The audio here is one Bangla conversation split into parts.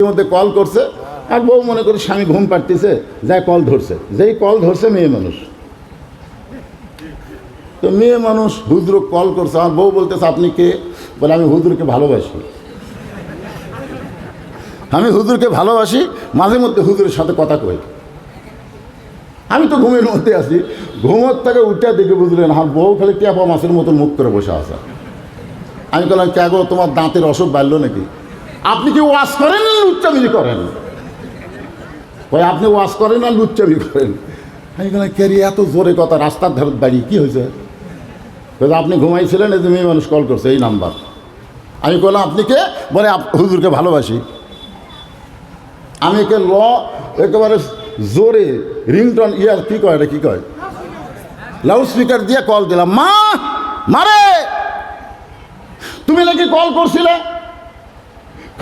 এর মধ্যে কল করছে, আর বউ মনে করে স্বামী ঘুম পাড়তেছে যাই কল ধরছে। যেই কল ধরছে মেয়ে মানুষ। তো মেয়ে মানুষ হুজুর কল করছে, আমার বউ বলতেছে, আপনি কে? বলে, আমি হুজুরকে ভালোবাসি। আমি হুজুরকে ভালোবাসি, মাঝে মধ্যে হুজুরের সাথে কথা কই। আমি তো ঘুমের মধ্যে আছি, ঘুমোর থেকে উঠে দেখে বুঝলেন আমার বউ খালি টিয়াপা মাছের মতো মুখ করে বসে আসা আমি বললাম, কে তোমার দাঁতের অসুখ বাড়লো নাকি? আপনি কি ওয়াশ করেন না লুচ্চামি করেন? ওই আপনি ওয়াশ করেন না লুচ্চামি করেন? আমি বললাম কে এত জোরে কথা, রাস্তার ধারে দাঁড়িয়ে কী হয়েছে? আপনি ঘুমাইছিলেন, এই যে মেয়ে মানুষ কল করছে, এই নাম্বার। আমি বললাম আপনি কে? বলে হুজুরকে ভালোবাসি। আমি একে ল, একেবারে জোরে, রিংটন, ইয়ার, কী কয় এটা কী কয়? লাউড স্পিকার দিয়ে কল দিলাম, মা মারে তুমি নাকি কল করছিলে?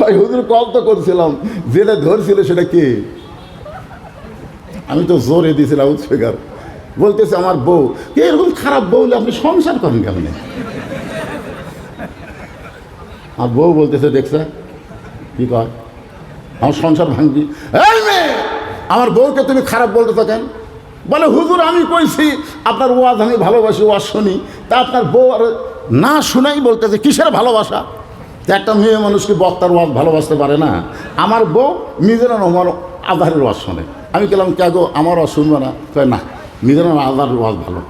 কয় হুজুর কল তো করছিলাম। যেটা ধরছিল সেটা কে? আমি তো জোরে দিয়েছি লাউড স্পিকার বলতেছে আমার বউ, কে এরকম খারাপ বউ আপনি সংসার করেন কেমনে? আর বউ বলতেছে দেখছে কি কয়? আমার সংসার ভাঙবি। আমার বউকে তুমি খারাপ বলতে থাকেন বলে, হুজুর, আমি কইছি, আপনার ওয়াজ আমি ভালোবাসি, ওয়াজ শুনি। তা আপনার বউ আর না শুনাই বলতেছে, কিসের ভালোবাসা? একটা মেয়ে মানুষ কি বক্তার ওয়াজ ভালোবাসতে পারে না। আমার বউ নিজের রহমান আধারের ওয়াজ শোনে। আমি গেলাম, কে গো? আমার ওয়াজ শুনবে না? কয়, না নিজের আধারের ওয়াজ ভালো।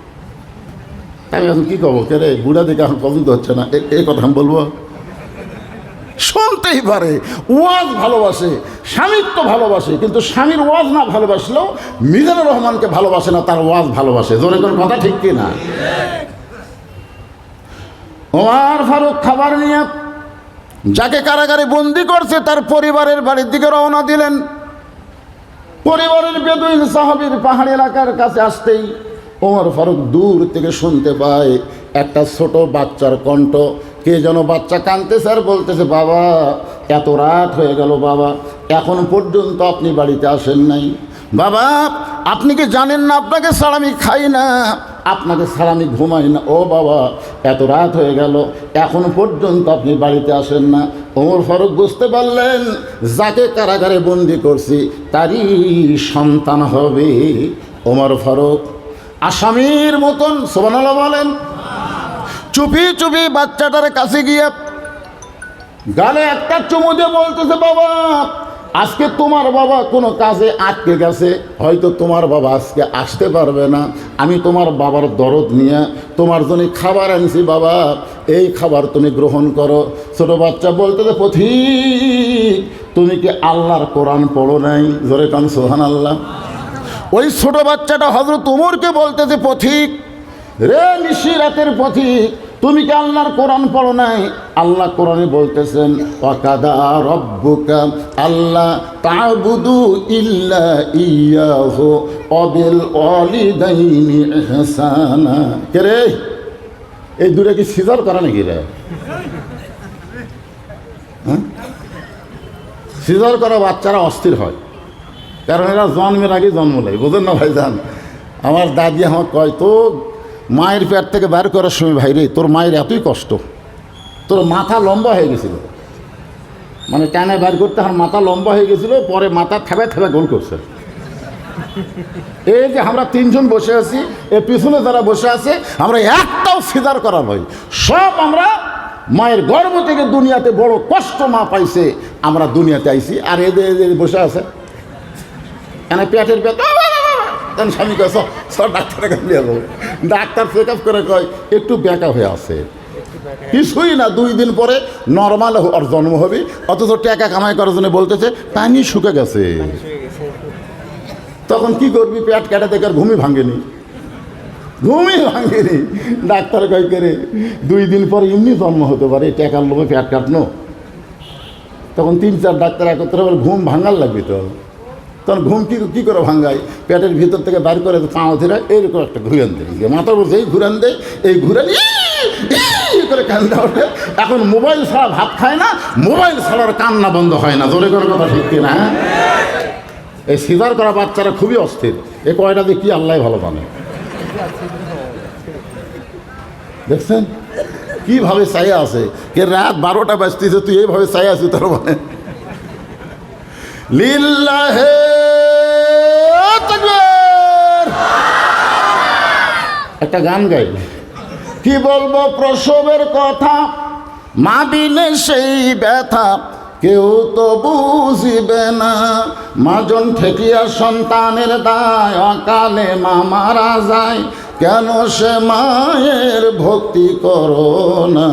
তাই এখন কী করব? কে রে, বুড়া দেখে এখন পছন্দ হচ্ছে না। এই কথা আমি বলব? শুনতেই পারে, ওয়াজ ভালোবাসে স্বামীর তো ভালোবাসে, কিন্তু স্বামীর ওয়াজ না ভালোবাসলেও মিজানুর রহমানকে ভালোবাসে না, তার ওয়াজ ভালোবাসে। জোরে কোনো কথা ঠিক কি না ওমার ফারুক খাবার নিয়ে যাকে কারাগারে বন্দি করছে, তার পরিবারের বাড়ির দিকে রওনা দিলেন। পরিবারের বেদুইন সাহাবির পাহাড়ি এলাকার কাছে আসতেই ওমর ফারুক দূর থেকে শুনতে পায়, একটা ছোট বাচ্চার কণ্ঠ। কে যেন বাচ্চা কাঁদতেছে আর বলতেছে, বাবা, এত রাত হয়ে গেল বাবা, এখন পর্যন্ত আপনি বাড়িতে আসেন নাই। বাবা, আপনি কি জানেন না, আপনাকে ছাড়া আমি খাই না। আপনাকে ছাড়া আমি ঘুমাই না। ও বাবা, এত রাত হয়ে গেল, এখন পর্যন্ত আপনি বাড়িতে আসেন না। ওমর ফারুক বুঝতে পারলেন, যাকে কারাগারে বন্দি করছি, তারই সন্তান হবে ওমর ফারুক। আসামির মতন সোবানালা বলেন, চুপি চুপি বাচ্চাটার কাছে গিয়ে গালে একটা চুমু দিয়ে বলতেছে, বাবা আজকে তোমার বাবা কোনো কাজে আটকে গেছে, হয়তো তোমার বাবা আজকে আসতে পারবে না। আমি তোমার বাবার দরদ নিয়ে তোমার জন্য খাবার আনছি, বাবা। এই খাবার তুমি গ্রহণ করো। ছোট বাচ্চা বলতেছে পথিক, তুমি কি আল্লাহর কোরআন পড়ো নাই? জোরে কান সোহান আল্লাহ ওই ছোট বাচ্চাটা হজরত উমরকে বলতেছে পথিক, রে নিশি রাতের পথিক তুমি কি আল্লাহর কোরআন পড়ো নাই? আল্লাহ কোরআনে বলতেছেন অকাদা রব্বুকা আল্লাহ তাবুদু ইল্লা ইয়াহু অবিল অলিদাইনি ইহসানা। কে রে? এই দূরে কি সিজার করা নাকি রে? হ্যাঁ? সিজার করা বাচ্চারা অস্থির হয়। কারণ এরা জন্মের আগে জন্ম নেয়। বোঝেন না ভাইজান? আমার দাদি আমার কয় তো মায়ের পেট থেকে বের করার সময়, ভাই রে, তোর মায়ের এতই কষ্ট। তোর মাথা লম্বা হয়ে গেছিল। মানে টানে বের করতে আমার মাথা লম্বা হয়ে গেছিল, পরে মাথা থেবে থেবে গোল করছে। এই যে আমরা তিনজন বসে আছি, এর পিছনে যারা বসে আছে, আমরা একটাও ফিদার করা নয় সব আমরা মায়ের গর্ভ থেকে দুনিয়াতে বড় কষ্ট মা পাইছে, আমরা দুনিয়াতে আইছি। আর এদের বসে আছে। এনে পেটের পেট তখন স্বামী কয় "চ, চ ডাক্তারের কাছে নিয়ে যাব। ডাক্তার চেক আপ করে কয় একটু ব্যাকা হয়ে আছে। কিছুই না দুই দিন পরে নর্মাল ওর জন্ম হবে অথচ টাকা কামাই করার জন্য বলতেছে পানি শুকে গেছে। তখন কি করবি পেট কেটে থেকে আর ঘুমই ভাঙেনি। ঘুমই ভাঙেনি। ডাক্তার কয় করে দুই দিন পরে এমনি জন্ম হতে পারে টাকার লোভে পেট কাটনো? তখন তিন চার ডাক্তার একত্রে ঘুম ভাঙার লাগবে তো? তখন ঘুম কি কী করে ভাঙ্গায়? পেটের ভিতর থেকে বাইর করে পাও ধরে এরকম একটা ঘুরান দেয়। মাথা বলছে, এই ঘুরান দেয় এই ঘুরান করে কান্দা ওঠে। এখন মোবাইল ছাড়া ভাত খায় না, মোবাইল ছাড়ার কান্না বন্ধ হয় না। জোরে করে কথা ঠিক কিনা হ্যাঁ? এই সিজার করা বাচ্চারা খুবই অস্থির। এ কয়টা দিয়ে কি আল্লাহ ভালো জানে। দেখছেন? কীভাবে চাইয়া আছে? কে রাত বারোটা বাজতেছে, তুই এইভাবে চাইয়া আছিস তোর মানে? লিল্লাহে তাকবীর। একটা গান গাই কি বলব, প্রসবের কথা মা বিনে সেই ব্যথা, কেউ তো বুঝিবে না। মাজন ঠেকিয়া সন্তানের দায়, অকালে মা মারা যায়। কেন সে মায়ের ভক্তি করো না?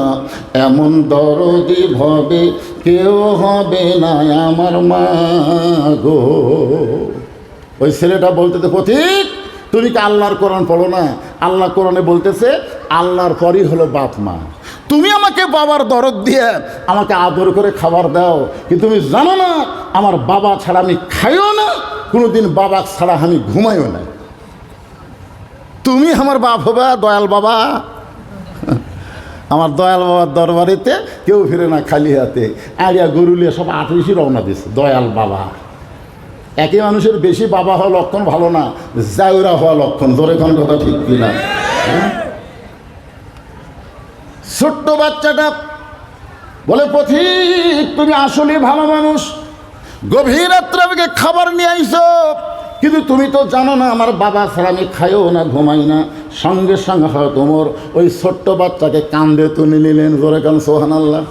এমন দরদি ভবে, কেউ হবে না আমার মা গো। ওই ছেলেটা বলতে তো পথিক তুমি কি আল্লাহর কোরআন পড়ো না? আল্লাহ কোরআনে বলতেছে, আল্লাহর পরই হলো বাপ মা। তুমি আমাকে বাবার দরদ দিয়ে আমাকে আদর করে খাবার দাও, কিন্তু তুমি জানো না, আমার বাবা ছাড়া আমি খাইও না, কোনোদিন বাবা ছাড়া আমি ঘুমাইও না। তুমি আমার বাপ হবা, দয়াল বাবা। আমার দয়াল বাবার দরবারেতে কেউ ফিরে না খালি হাতে। আরিয়া গরুলিয়া সব আঠেরোশি রওনা দিছে দয়াল বাবা। একই মানুষের বেশি বাবা হওয়া লক্ষণ ভালো না, জায়রা হওয়া লক্ষণ। জোরে কোন কথা ঠিক কিনা? ছোট্ট বাচ্চাটা বলে, পথিক, তুমি আসলে ভালো মানুষ। গভীর রাত্রে আমাকে খাবার নিয়ে আইছো। কিন্তু তুমি তো জানো না, আমার বাবা ছাড়া আমি খাইও না, ঘুমাই না। সঙ্গে সঙ্গে হয় তোমার ওই ছোট্ট বাচ্চাকে কান্দে তুলে নিলেন, জোরে কান সোহান আল্লাহ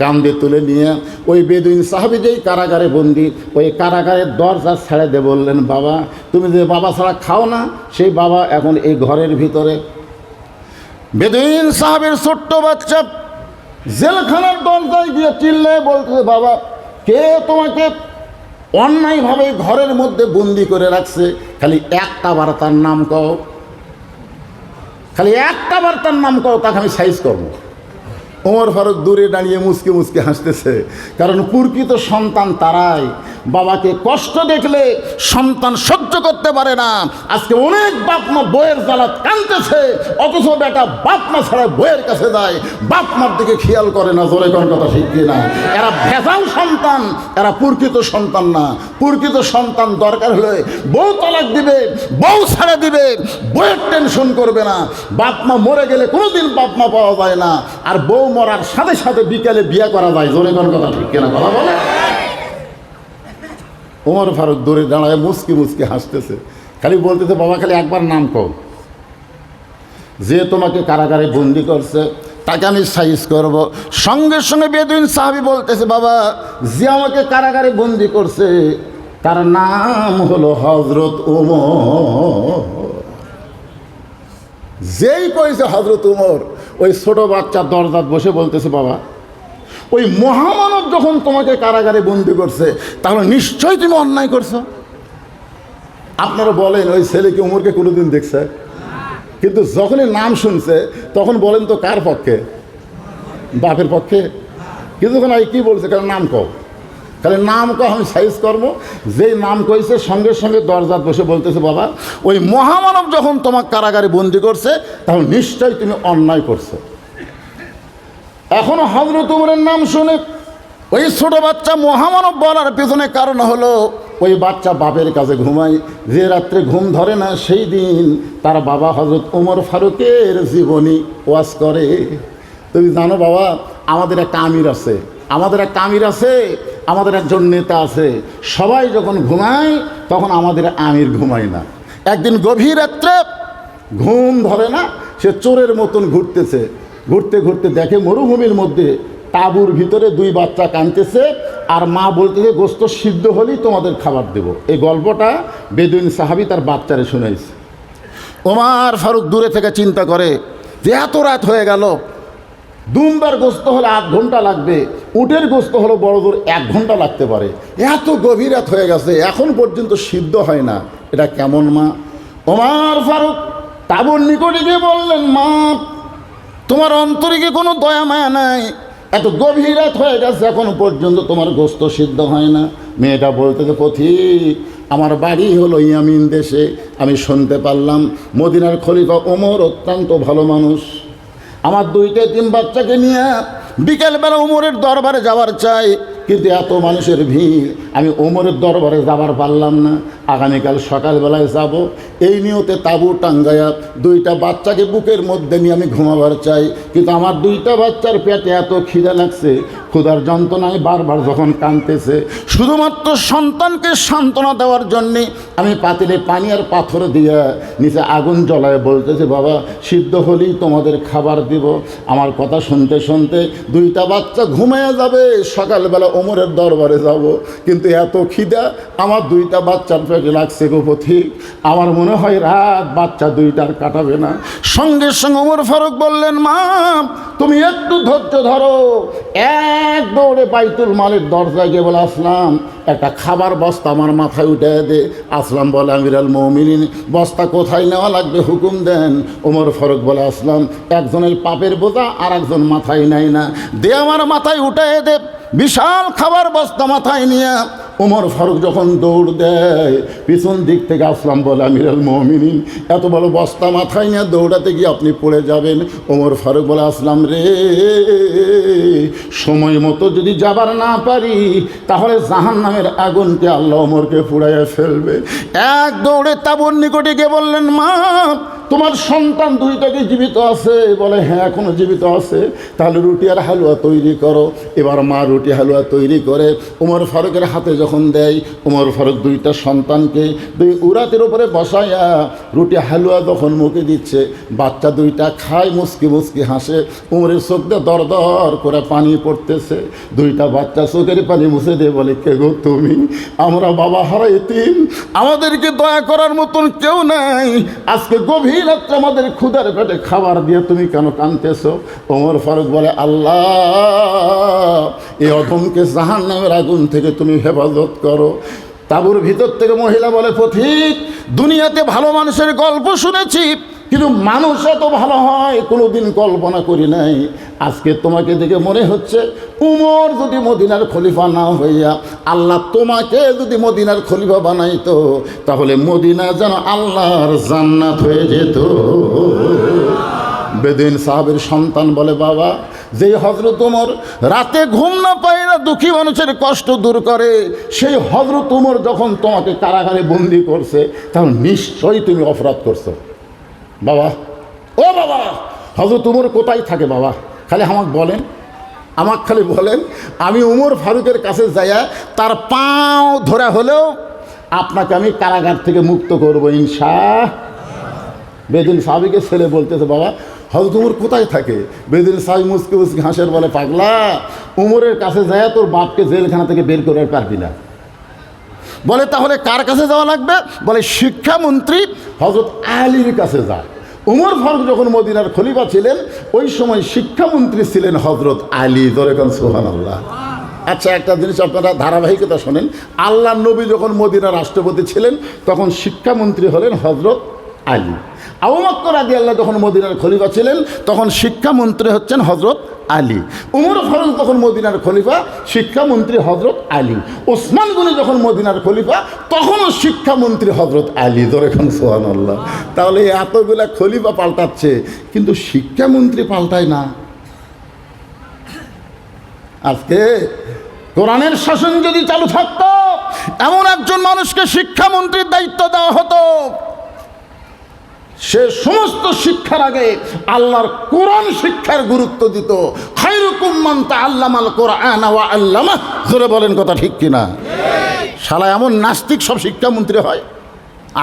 কান্দে তুলে নিয়ে ওই বেদুইন সাহাবি যেই কারাগারে বন্দি, ওই কারাগারের দরজা ছেড়ে দে বললেন, বাবা, তুমি যে বাবা ছাড়া খাও না, সেই বাবা এখন এই ঘরের ভিতরে। বেদুইন সাহাবের ছোট্ট বাচ্চা জেলখানার দরজায় গিয়ে চিল্লে বলতেছে, বাবা, কে তোমাকে অন্যায়ভাবে ঘরের মধ্যে বন্দি করে রাখছে? খালি একটা বার তার নাম কও। খালি একটা বার তার নাম কও, তাকে আমি সাইজ করব। ওমর ফারুক দূরে দাঁড়িয়ে মুসকে মুসকে হাসতেছে। কারণ প্রকৃত সন্তান তারাই। বাবাকে কষ্ট দেখলে সন্তান সহ্য করতে পারে না। আজকে অনেক বাপ মা বইয়ের জ্বালা কানতেছে অথচ বেটা বাপ মা ছাড়া বইয়ের কাছে যায়। বাপ মার দিকে খেয়াল করে না, জোরে কোন কথা শিখবে না এরা ভেজাল সন্তান, এরা প্রকৃত সন্তান না। প্রকৃত সন্তান দরকার হলে বউ তালাক দিবে, বউ ছাড়া দিবে বইয়ের টেনশন করবে না। বাপ মা মরে গেলে কোনোদিন বাপ মা পাওয়া যায় না। আর বউ মরার সাথে সাথে বিকেলে বিয়ে করা যায়। জোরে কোন কথা ঠিক কিনা কথা বলে? ওমর ফারুক দূরে দাঁড়ায় মুসকি মুসকি হাসতেছে। খালি বলতেছে, বাবা, খালি একবার নাম কও। যে তোমাকে কারাগারে বন্দি করছে, তাকে আমি সাইজ করব। সঙ্গে সঙ্গে বেদুইন সাহাবি বলতেছে, বাবা, যে আমাকে কারাগারে বন্দি করছে, তার নাম হলো হজরত উমর যেই কইছে হজরত উমর ওই ছোট বাচ্চা দরজাত বসে বলতেছে, বাবা, ওই মহামানব যখন তোমাকে কারাগারে বন্দি করছে, তাহলে নিশ্চয়ই তুমি অন্যায় করছ। আপনারা বলেন, ওই ছেলেকে উমরকে কোনোদিন দেখছে? কিন্তু যখনই নাম শুনছে, তখন বলেন তো কার পক্ষে? বাপের পক্ষে? কিন্তু ওখানে কি বলছে কারণ নাম কও? তাহলে নাম কো আমি সাইজ করব। যেই নাম কইছে, সঙ্গে সঙ্গে দরজাত বসে বলতেছে, বাবা, ওই মহামানব যখন তোমার কারাগারে বন্দি করছে তখন নিশ্চয়ই তুমি অন্যায় করছ। এখনও হজরত উমরের নাম শুনে ওই ছোট বাচ্চা মহামানব বলার পেছনে কারণ হলো, ওই বাচ্চা বাপের কাছে ঘুমায়। যে রাত্রে ঘুম ধরে না, সেই দিন তার বাবা হজরত উমর ফারুকের জীবনী ওয়াজ করে। তুমি জানো বাবা, আমাদের একটা আমির আছে। আমাদের একটা আমির আছে, আমাদের একজন নেতা আছে। সবাই যখন ঘুমায়, তখন আমাদের আমির ঘুমায় না। একদিন গভীর রাত্রে ঘুম ধরে না, সে চোরের মতন ঘুরতেছে। ঘুরতে ঘুরতে দেখে মরুভূমির মধ্যে তাঁবুর ভিতরে দুই বাচ্চা কাঁদতেছে আর মা বলতেছে, গোস্ত সিদ্ধ হলেই তোমাদের খাবার দেব। এই গল্পটা বেদুইন সাহাবি তার বাচ্চারে শুনেছে ওমার ফারুক দূরে থেকে চিন্তা করে যে, এত রাত হয়ে গেল দুমবার গোস্ত হলে আধ ঘণ্টা লাগবে, উটের গোস্ত হলো বড় দূর এক ঘণ্টা লাগতে পারে। এত গভীর রাত হয়ে গেছে, এখন পর্যন্ত সিদ্ধ হয় না। এটা কেমন মা? ওমার ফারুক তাবুর নিকটে গিয়ে বললেন, মা, তোমার অন্তরে কোনো দয়া মায়া নাই? এত গভীর রাত হয়ে গেছে, এখনও পর্যন্ত তোমার গোস্ত সিদ্ধ হয় না। মেয়েটা বলতেছে পথিক আমার বাড়ি হলো ইয়ামিন দেশে। আমি শুনতে পারলাম, মদিনার খলিফা ওমর অত্যন্ত ভালো মানুষ। আমার দুইটা তিন বাচ্চাকে নিয়ে বিকেলবেলা উমরের দরবারে যাওয়ার চাই। কিন্তু এত মানুষের ভিড়, আমি ওমরের দরবারে যাবার পারলাম না। আগামীকাল সকালবেলায় যাব। এই নিয়তে তাবু টাঙ্গায়া দুইটা বাচ্চাকে বুকের মধ্যে নিয়ে আমি ঘুমাবার চাই। কিন্তু আমার দুইটা বাচ্চার পেটে এত খিদে লাগছে, ক্ষুধার যন্ত্রণায় বারবার যখন কাঁদতেছে। শুধুমাত্র সন্তানকে সান্ত্বনা দেওয়ার জন্যে আমি পাতিলে পানি আর পাথর দিয়ে নিচে আগুন জ্বলায় বলতেছে, বাবা, সিদ্ধ হলেই তোমাদের খাবার দিব। আমার কথা শুনতে শুনতে দুইটা বাচ্চা ঘুমিয়ে যাবে। সকালবেলা ওমরের দরবারে যাব, কিন্তু এত খিদা, আমার দুইটা বাচ্চার পেটে লাগছে গোপথিক আমার মনে হয় রাত বাচ্চা দুইটার কাটাবে না। সঙ্গে সঙ্গে ওমর ফারুক বললেন, মা, তুমি একটু ধৈর্য ধরো। এক দৌড়ে বাইতুল মালের দরজায় গিয়ে বলে, আসলাম। একটা খাবার বস্তা আমার মাথায় উঠে দে। আসলাম বলে, আমিরাল মৌমিনিন, বস্তা কোথায় নেওয়া লাগবে হুকুম দেন? ওমর ফারুক বলে, আসলাম। একজনের পাপের বোঝা আর একজন মাথায় নেয় না। দে আমার মাথায় উঠে দে। বিশাল খাবার বস্তা মাথায় নিয়ে ওমর ফারুক যখন দৌড় দেয়, পিছন দিক থেকে আসলাম বলে, আমিরাল মমিনিন, এত বড় বস্তা মাথায় নিয়ে দৌড়াতে গিয়ে আপনি পড়ে যাবেন। ওমর ফারুক বলে, আসলাম রে, সময় মতো যদি যাবার না পারি, তাহলে জাহান নামের আগুনকে আল্লাহ ওমরকে পুড়াইয়া ফেলবে। এক দৌড়ে তাবুর নিকটে গিয়ে বললেন, মা, তোমার সন্তান দুইটাকে জীবিত আছে? বলে হ্যাঁ এখনও জীবিত আছে। তাহলে রুটি আর হালুয়া তৈরি করো। এবার মা রুটি হালুয়া তৈরি করে উমর ফারুকের হাতে যখন দেয়, উমর ফারুক দুইটা সন্তানকে দুই উরাতের উপরে বসাইয়া রুটি হালুয়া যখন মুখে দিচ্ছে, বাচ্চা দুইটা খায়, মুসকি মুসকি হাসে, উমরের চোখ দিয়ে দর দর করে পানি পড়তেছে, দুইটা বাচ্চা চোখের পানি মুছে দিয়ে বলে, কে গো তুমি? আমরা বাবা হারাই তিন আমাদেরকে দয়া করার মতন কেউ নাই। আজকে গভীর রাত্রে আমাদের ক্ষুদার পেটে খাবার দিয়ে তুমি কেন কানতেছো ওমর ফারুক বলে, আল্লাহ, এই অধমকে জাহান নামের আগুন থেকে তুমি হেফাজত করো। তাবুর ভিতর থেকে মহিলা বলে, পথিক, দুনিয়াতে ভালো মানুষের গল্প শুনেছি, কিন্তু মানুষ এত ভালো হয়, কোনোদিন কল্পনা করি নাই। আজকে তোমাকে দেখে মনে হচ্ছে, উমর যদি মদিনার খলিফা না হইয়া আল্লাহ তোমাকে যদি মদিনার খলিফা বানাইতো, তাহলে মদিনা যেন আল্লাহর জান্নাত হয়ে যেত। বেদিন সাহাবের সন্তান বলে, বাবা যেই হজরত উমর রাতে ঘুম না পায় না দুঃখী মানুষের কষ্ট দূর করে, সেই হজরত উমর যখন তোমাকে কারাগারে বন্দি করছে, তখন নিশ্চয়ই তুমি অপরাধ করছ। বাবা, ও বাবা হজরত উমর কোথায় থাকে বাবা? খালি আমাকে বলেন, আমাকে খালি বলেন, আমি উমর ফারুকের কাছে যাইয়া তার পাও ধরা হলেও আপনাকে আমি কারাগার থেকে মুক্ত করব ইনশা। বেদিন সাহাবিকে ছেলে বলতেছে, বাবা হজরত উমর কোথায় থাকে? বেদিন সাহাবি মুসকে মুসকে হাসের বলে, পাগলা, উমরের কাছে যায়, তোর বাপকে জেলখানা থেকে বের করে পারবি না। বলে, তাহলে কার কাছে যাওয়া লাগবে? বলে, শিক্ষামন্ত্রী হজরত আলীর কাছে যা। উমর ফারুক যখন মদিনার খলিফা ছিলেন, ওই সময় শিক্ষামন্ত্রী ছিলেন হজরত আলী। দরেকান সোহান আল্লাহ আচ্ছা একটা জিনিস আপনারা ধারাবাহিকতা শোনেন। আল্লাহ নবী যখন মদিনার রাষ্ট্রপতি ছিলেন, তখন শিক্ষামন্ত্রী হলেন হজরত আলী। আবুমাক্কর আদি আল্লাহ যখন মদিনার খলিফা ছিলেন, তখন শিক্ষামন্ত্রী হচ্ছেন হজরত আলী। উমর ফারুক তখন মদিনার খলিফা, শিক্ষামন্ত্রী হজরত আলী। ওসমান গনি যখন মদিনার খলিফা, তখনও শিক্ষামন্ত্রী হজরত আলী। এখন সোহান আল্লাহ তাহলে এতগুলা খলিফা পাল্টাচ্ছে, কিন্তু শিক্ষামন্ত্রী পাল্টায় না। আজকে কোরআনের শাসন যদি চালু থাকত, এমন একজন মানুষকে শিক্ষামন্ত্রীর দায়িত্ব দেওয়া হতো। সে সমস্ত শিক্ষার আগে আল্লাহর কোরআন শিক্ষার গুরুত্ব দিত। খাইরুকুম্মান তা আল্লামাল কোরআন আল্লামা জোরে বলেন কথা ঠিক কিনা? শালা, এমন নাস্তিক সব শিক্ষামন্ত্রী হয়।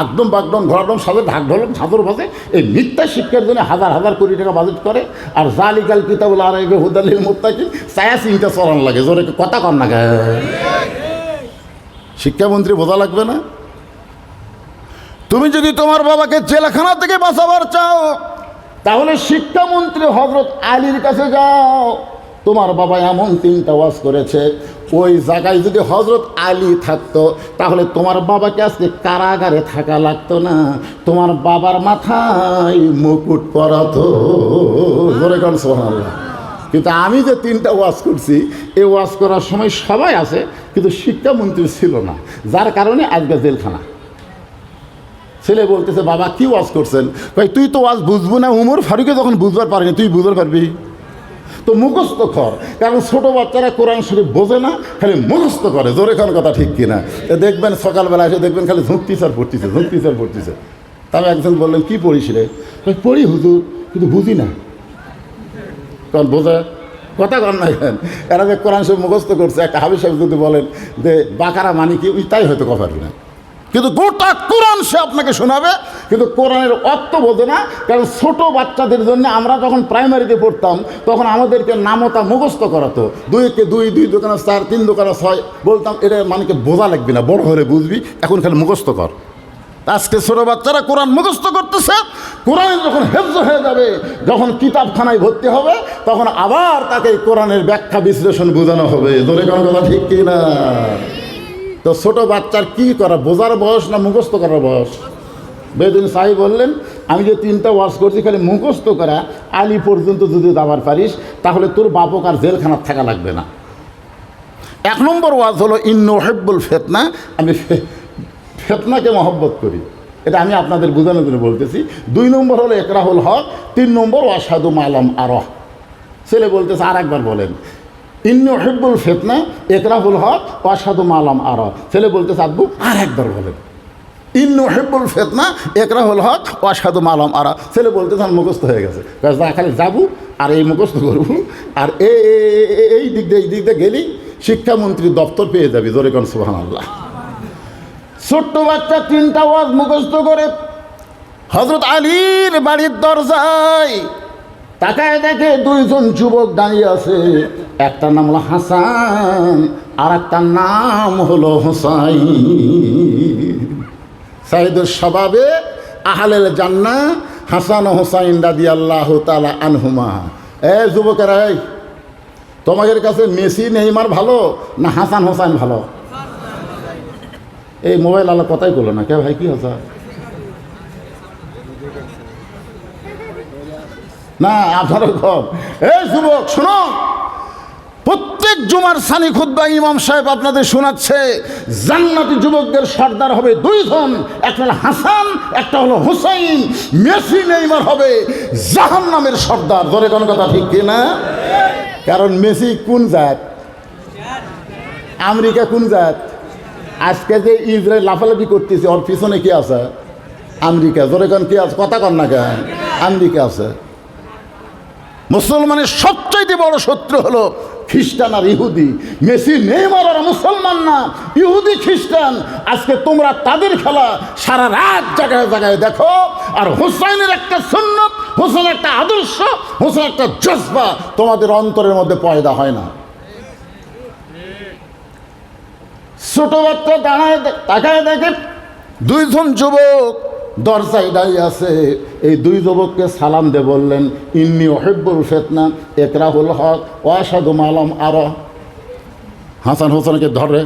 একদম বাকদম ঘরদম সবে ঢাক ঢোলক ঝাঁদর বাজে এই মিথ্যা শিক্ষার জন্য হাজার হাজার কোটি টাকা বাজেট করে। আর জালিকাল কিতাবুল আর এগে হুদালিল মোত্তাকি ছায়া চিন্তা চলান লাগে। জোরে কথা কর না। শিক্ষামন্ত্রী বোঝা লাগবে না? তুমি যদি তোমার বাবাকে জেলখানা থেকে বাঁচাবার চাও, তাহলে শিক্ষামন্ত্রী হজরত আলীর কাছে যাও। তোমার বাবা এমন তিনটা ওয়াজ করেছে, ওই জায়গায় যদি হজরত আলী থাকতো, তাহলে তোমার বাবাকে আজকে কারাগারে থাকা লাগতো না। তোমার বাবার মাথায় মুকুট পরাতো ধরে কারণ সোহানাল্লাহ কিন্তু আমি যে তিনটা ওয়াজ করছি, এই ওয়াজ করার সময় সবাই আছে, কিন্তু শিক্ষামন্ত্রী ছিল না। যার কারণে আজকে জেলখানা। ছেলে বলতেছে, বাবা, কি ওয়াজ করছেন? ভাই, তুই তো ওয়াজ বুঝব না, উমর ফারুকে যখন বুঝবার পারিনি, তুই বুঝতে পারবি? তো মুখস্থ কর, কারণ ছোটো বাচ্চারা কোরআন শরীফ বোঝে না, খালি মুখস্থ করে, জোরে খান কথা ঠিক কিনা। দেখবেন সকালবেলা এসে দেখবেন খালি ঝুঁকতি স্যার পড়তেছে, ঝুঁকতি স্যার পড়তেছে। তবে একজন বললেন, কি পড়িস রে? পড়ি হুজুর, কিন্তু বুঝি না। কারণ বোঝা, কথা কর না কেন? এরা যে কোরআন শরীফ মুখস্থ করছে, একটা হাবিজ সাহেব যদি বলেন যে, বাকারা মানে কি? তাই হয়তো কথা পারবি না। কিন্তু গোটা কোরআন সে আপনাকে শোনাবে, কিন্তু কোরআনের অর্থ বোঝে না, কারণ ছোট বাচ্চাদের জন্য আমরা যখন প্রাইমারিতে পড়তাম, তখন আমাদেরকে নামতা মুখস্থ করাতো। দুইকে দুই দুই দোকানে চার, তিন দোকানে ছয়, বলতাম, এটা মানেকে বোঝা লাগবে না, বড় হলে বুঝবি, এখন খালি মুখস্থ কর। আজকে ছোটো বাচ্চারা কোরআন মুখস্থ করতেছে, কোরআন যখন হেফজ হয়ে যাবে, যখন কিতাবখানায় ভর্তি হবে, তখন আবার তাকে কোরআনের ব্যাখ্যা বিশ্লেষণ বোঝানো হবে। ধরে কোনো কথা ঠিক কি না তো ছোট বাচ্চার কি করা? বোঝার বয়স না মুখস্থ করার বয়স? বেদিন সাহি বললেন, আমি যে তিনটা ওয়াজ করছি, খালি মুখস্থ করা, আলি পর্যন্ত যদি দাবার পারিস, তাহলে তোর বাপক আর জেলখানার থাকা লাগবে না। এক নম্বর ওয়াজ হলো, ইন্নো হেব্বুল ফেতনা। আমি ফেতনাকে মহব্বত করি। এটা আমি আপনাদের বোঝানোর জন্য বলতেছি। দুই নম্বর হলো একরাহুল হক। তিন নম্বর ওয়াসাদু মালাম আরহ। ছেলে বলতেছে আর একবার বলেন। ইন্নু হেব্বুল ফেতনা একরাহুল হক ওয়াসাদু মালাম আরহ ছেলে বলতে আব্বু, আর একবার বলেন ইন্নু হেব্বুল ফেতনা একরাহুল হক ওয়াসাদু মালাম আরা। ছেলে বলতে চান মুখস্থ হয়ে গেছে। খালি যাব আর এই মুখস্থ করব আর এই দিক দিয়ে, এই দিক দিয়ে গেলেই শিক্ষামন্ত্রী দপ্তর পেয়ে যাবি। জোরে কন সুবাহ আল্লাহ ছোট্ট বাচ্চা তিনটা ওয়াজ মুখস্থ করে হজরত আলীর বাড়ির দরজায় তাকায় দেখে দুইজন যুবক দাঁড়িয়ে আছে। একটার নাম হলো হাসান আর একটার নাম হলো হোসাই সাইদুর স্বভাবে আহলেল জান্না হাসান হোসাইন দাদি আল্লাহ তালা আনহুমা। এ যুবকেরা, এই, তোমাদের কাছে মেসি, নেইমার ভালো না হাসান, হোসাইন ভালো? এই মোবাইল আলা কথাই করল না, কে ভাই, কি হচ্ছে না, আপনারও কম। এই যুবক, শোনো প্রত্যেক জুমার সানি খুদ্া ইমাম সাহেব আপনাদের শোনাচ্ছে, জান্নাতি যুবকদের সর্দার হবে দুইজন, একটা হলো হাসান, একটা হলো হুসাইন, মেসি, নেইমার হবে জাহান নামের সর্দার। ধরে কোনো কথা ঠিক কিনা কারণ মেসি কোন জাত? আমেরিকা কোন জাত? আজকে যে ইসরায়েল লাফালাফি করতেছে, ওর পিছনে কি আছে? আমেরিকা। জোরে কোন কি আছে? কথা কন না কেন? আমেরিকা আছে। মুসলমানের সবচাইতে বড় শত্রু হলো খ্রিস্টান আর ইহুদি। মেসি, নেইমার আর মুসলমান না, ইহুদি খ্রিস্টান। আজকে তোমরা তাদের খেলা সারা রাত জায়গায় জায়গায় দেখো। আর হুসাইনের একটা সুন্নত হোসেন একটা আদর্শ হোসেন একটা জজবা তোমাদের অন্তরের মধ্যে পয়দা হয় না। ছোট বাচ্চা দাঁড়ায় তাকায় দেখে। দুইজন যুবক দরজায় দাঁড়িয়ে আছে। এই দুই যুবককে সালাম দে বললেন, ইন্নি ওহেব্বুল ফেতনা, একরাহুল হক ওয়াসাদুম আলম আর। হাসান হোসেনকে ধরে